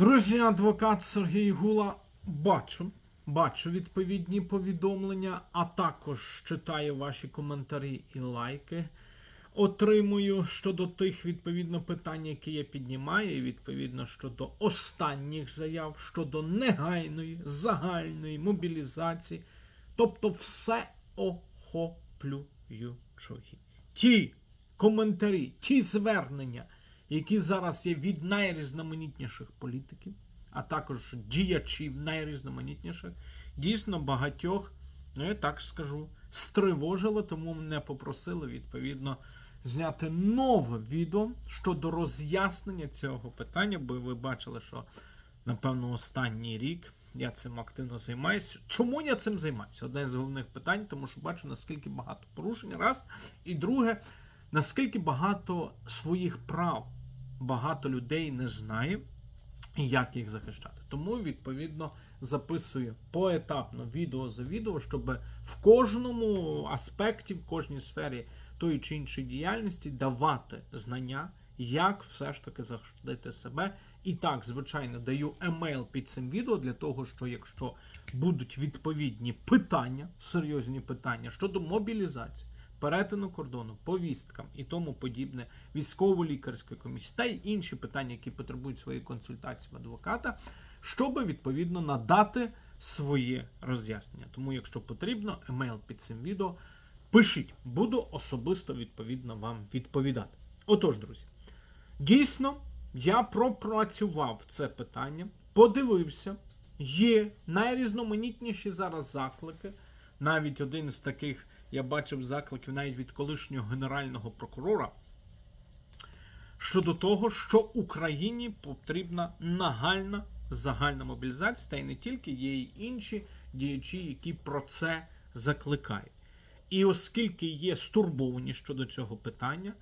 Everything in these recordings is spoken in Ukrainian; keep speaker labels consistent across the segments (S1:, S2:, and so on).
S1: Друзі, адвокат Сергій Гула бачу. Бачу відповідні повідомлення, а також читаю ваші коментарі і лайки. Отримую щодо тих відповідно питань, які я піднімаю, і відповідно щодо останніх заяв, щодо негайної загальної мобілізації. Тобто все охоплюючої. Ті коментарі, ті звернення, які зараз є від найрізноманітніших політиків, а також діячів найрізноманітніших, дійсно багатьох, ну я так скажу, стривожило, тому мене попросили відповідно зняти нове відео щодо роз'яснення цього питання, бо ви бачили, що напевно останній рік я цим активно займаюся. Чому я цим займаюся? Одне з головних питань, тому що бачу, наскільки багато порушень. Раз. І друге, наскільки багато своїх прав багато людей не знає як їх захищати. Тому, відповідно, записую поетапно відео за відео, щоб в кожному аспекті, в кожній сфері тої чи іншої діяльності давати знання, як все ж таки захистити себе. І так, звичайно, даю емейл під цим відео для того, що якщо будуть відповідні питання, серйозні питання щодо мобілізації, перетину кордону, повісткам і тому подібне, військово-лікарської комісії та й інші питання, які потребують своєї консультації в адвоката, щоб відповідно надати своє роз'яснення. Тому, якщо потрібно, емейл під цим відео пишіть, буду особисто відповідно вам відповідати. Отож, друзі, дійсно, я пропрацював це питання, подивився, є найрізноманітніші зараз заклики. Навіть один з таких я бачив закликів навіть від колишнього генерального прокурора щодо того, що Україні потрібна нагальна загальна мобілізація, та й не тільки є й інші діячі, які про це закликають. І оскільки є стурбовані щодо цього питання,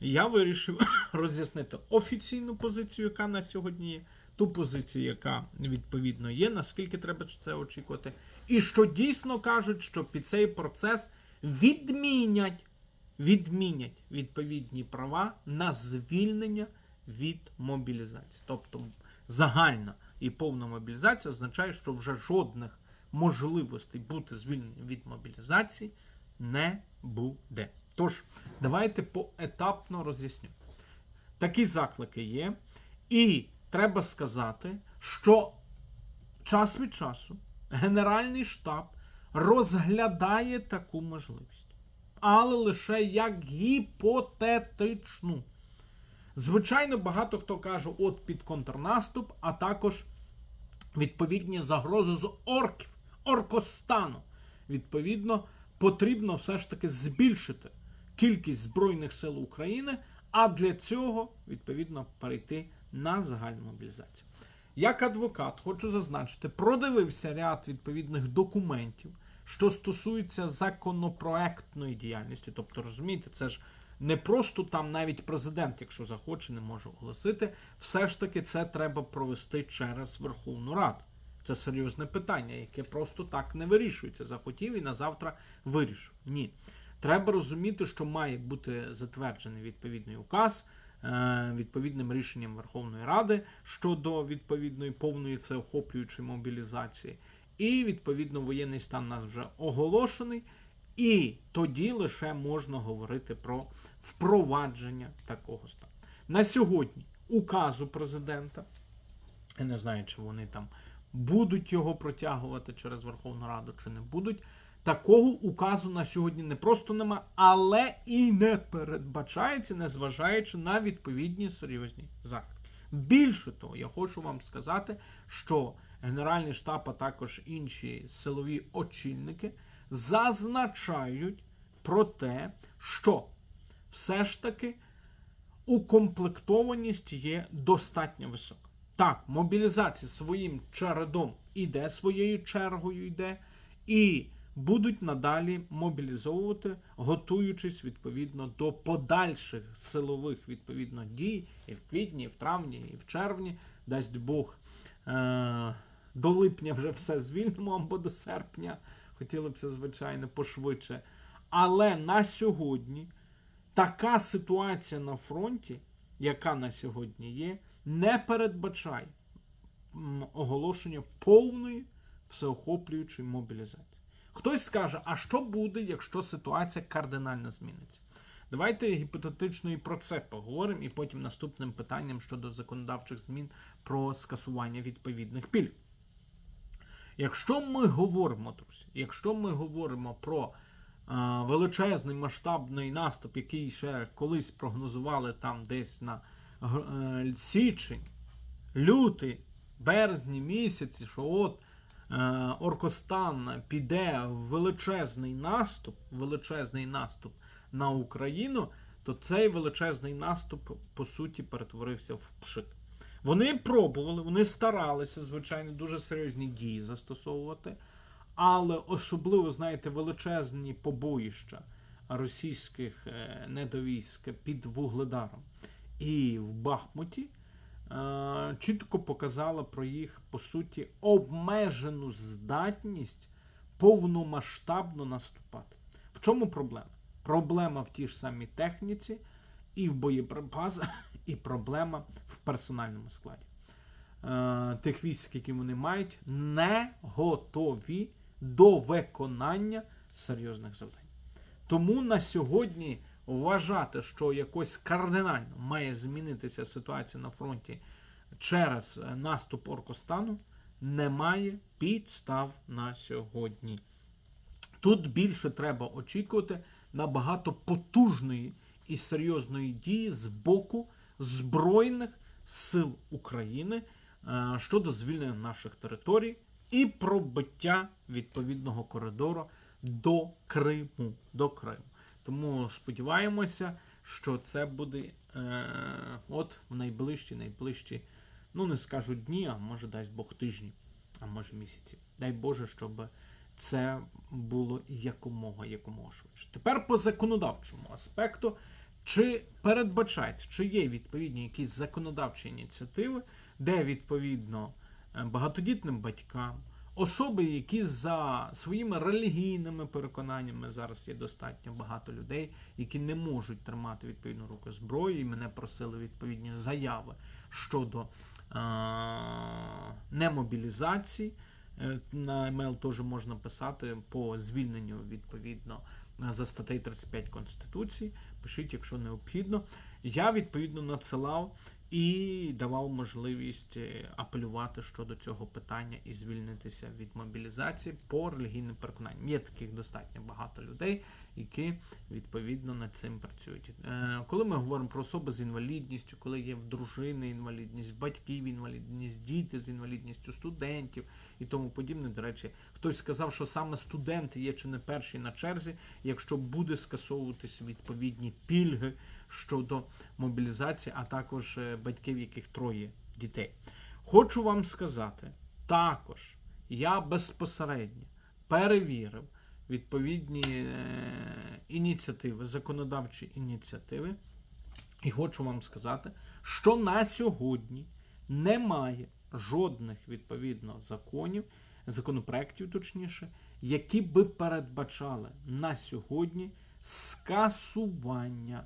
S1: я вирішив роз'яснити офіційну позицію, яка на сьогодні є, ту позицію, яка відповідно є, наскільки треба це очікувати, і що дійсно кажуть, що під цей процес відмінять, відмінять відповідні права на звільнення від мобілізації. Тобто загальна і повна мобілізація означає, що вже жодних можливостей бути звільненим від мобілізації не буде. Тож, давайте поетапно роз'ясню. Такі заклики є, і треба сказати, що час від часу Генеральний штаб розглядає таку можливість, але лише як гіпотетичну. Звичайно, багато хто каже, от під контрнаступ, а також відповідні загрози з орків, оркостану. Відповідно, потрібно все ж таки збільшити кількість Збройних сил України, а для цього, відповідно, перейти на загальну мобілізацію. Як адвокат, хочу зазначити, продивився ряд відповідних документів, що стосуються законопроектної діяльності. Тобто, розумієте, це ж не просто там навіть президент, якщо захоче, не може оголосити. Все ж таки, це треба провести через Верховну Раду. Це серйозне питання, яке просто так не вирішується. Захотів і на завтра вирішив. Ні. Треба розуміти, що має бути затверджений відповідний указ відповідним рішенням Верховної Ради щодо відповідної повної всеохоплюючої мобілізації. І відповідно воєнний стан нас вже оголошений. І тоді лише можна говорити про впровадження такого стану. На сьогодні указу президента, я не знаю, чи вони там будуть його протягувати через Верховну Раду, чи не будуть. Такого указу на сьогодні не просто нема, але і не передбачається, незважаючи на відповідні серйозні заклики. Більше того, я хочу вам сказати, що Генеральний штаб, а також інші силові очільники зазначають про те, що все ж таки укомплектованість є достатньо висока. Так, мобілізація своїм чередом іде, своєю чергою йде, і будуть надалі мобілізовувати, готуючись відповідно до подальших силових відповідно дій і в квітні, і в травні, і в червні, дасть Бог. Е- до липня вже все звільнимо або до серпня. Хотіли б це, звичайно, пошвидше. Але на сьогодні така ситуація на фронті, яка на сьогодні є, не передбачає оголошення повної всеохоплюючої мобілізації. Хтось скаже, а що буде, якщо ситуація кардинально зміниться? Давайте гіпотетично і про це поговоримо, і потім наступним питанням щодо законодавчих змін про скасування відповідних пільг. Якщо ми говоримо, друзі, якщо ми говоримо про е, величезний масштабний наступ, який ще колись прогнозували там десь на е, січень, лютий, березні місяці, що от Оркостан піде в величезний наступ, величезний наступ на Україну, то цей величезний наступ по суті перетворився в пшик. Вони пробували, вони старалися, звичайно, дуже серйозні дії застосовувати, але особливо, знаєте, величезні побоїща російських е, недовійськ під Вугледаром і в Бахмуті е, чітко показала про їх, по суті, обмежену здатність повномасштабно наступати. В чому проблема? Проблема в тій ж самій техніці, і в боєприпасах, і проблема в персональному складі. Е, тих військ, які вони мають, не готові до виконання серйозних завдань. Тому на сьогодні вважати, що якось кардинально має змінитися ситуація на фронті через е, наступ Оркостану, немає підстав на сьогодні. Тут більше треба очікувати набагато потужної і серйозної дії з боку Збройних сил України е, щодо звільнення наших територій і пробиття відповідного коридору до Криму. До Криму. Тому сподіваємося, що це буде е, от в найближчі, найближчі, ну не скажу дні, а може дасть Бог тижні, а може місяці. Дай Боже, щоб це було якомога якомога швидше. Тепер по законодавчому аспекту. Чи передбачається, чи є відповідні якісь законодавчі ініціативи, де відповідно е, багатодітним батькам, особи, які за своїми релігійними переконаннями зараз є достатньо багато людей, які не можуть тримати відповідну руку зброї, і мене просили відповідні заяви щодо е- немобілізації. Е, На емейл теж можна писати по звільненню відповідно за статтею 35 Конституції. Пишіть, якщо необхідно. Я відповідно надсилав і давав можливість е, апелювати щодо цього питання і звільнитися від мобілізації по релігійним переконанням. Є таких достатньо багато людей, які відповідно над цим працюють. Е, Коли ми говоримо про особи з інвалідністю, коли є в дружини інвалідність, батьків інвалідність, діти з інвалідністю, студентів і тому подібне. До речі, хтось сказав, що саме студенти є чи не перші на черзі, якщо буде скасовуватися відповідні пільги щодо мобілізації, а також е, батьків, яких троє дітей. Хочу вам сказати, також я безпосередньо перевірив відповідні е, ініціативи, законодавчі ініціативи, і хочу вам сказати, що на сьогодні немає жодних відповідно законів, законопроєктів, точніше, які би передбачали на сьогодні скасування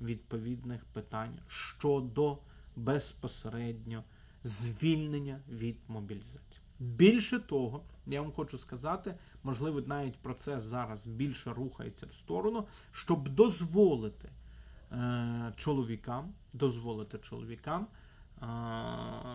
S1: відповідних питань щодо безпосередньо звільнення від мобілізації. Більше того, я вам хочу сказати, можливо, навіть процес зараз більше рухається в сторону, щоб дозволити е, чоловікам, дозволити чоловікам е,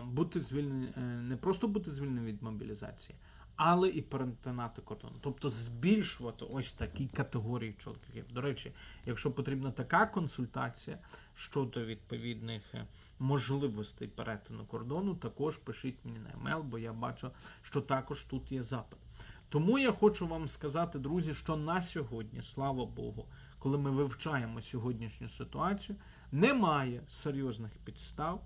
S1: бути звільнені, е, не просто бути звільненим від мобілізації, але і перетинати кордон. Тобто збільшувати ось такі категорії чоловіків. До речі, якщо потрібна така консультація щодо відповідних е, можливостей перетину кордону, також пишіть мені на емейл, бо я бачу, що також тут є запит. Тому я хочу вам сказати, друзі, що на сьогодні, слава Богу, коли ми вивчаємо сьогоднішню ситуацію, немає серйозних підстав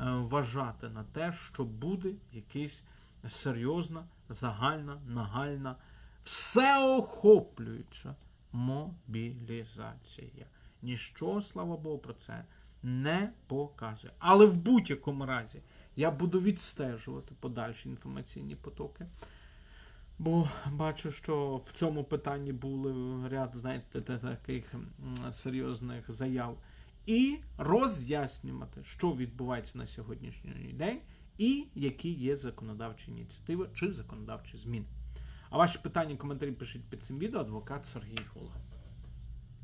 S1: е, вважати на те, що буде якийсь серйозна, загальна, нагальна, всеохоплююча мобілізація. Ніщо, слава Богу, про це не показує. Але в будь-якому разі я буду відстежувати подальші інформаційні потоки. Бо бачу, що в цьому питанні були ряд, знаєте, таких серйозних заяв. І роз'яснювати, що відбувається на сьогоднішній день, і які є законодавчі ініціативи чи законодавчі зміни. А ваші питання, коментарі пишіть під цим відео. Адвокат Сергій Голуб.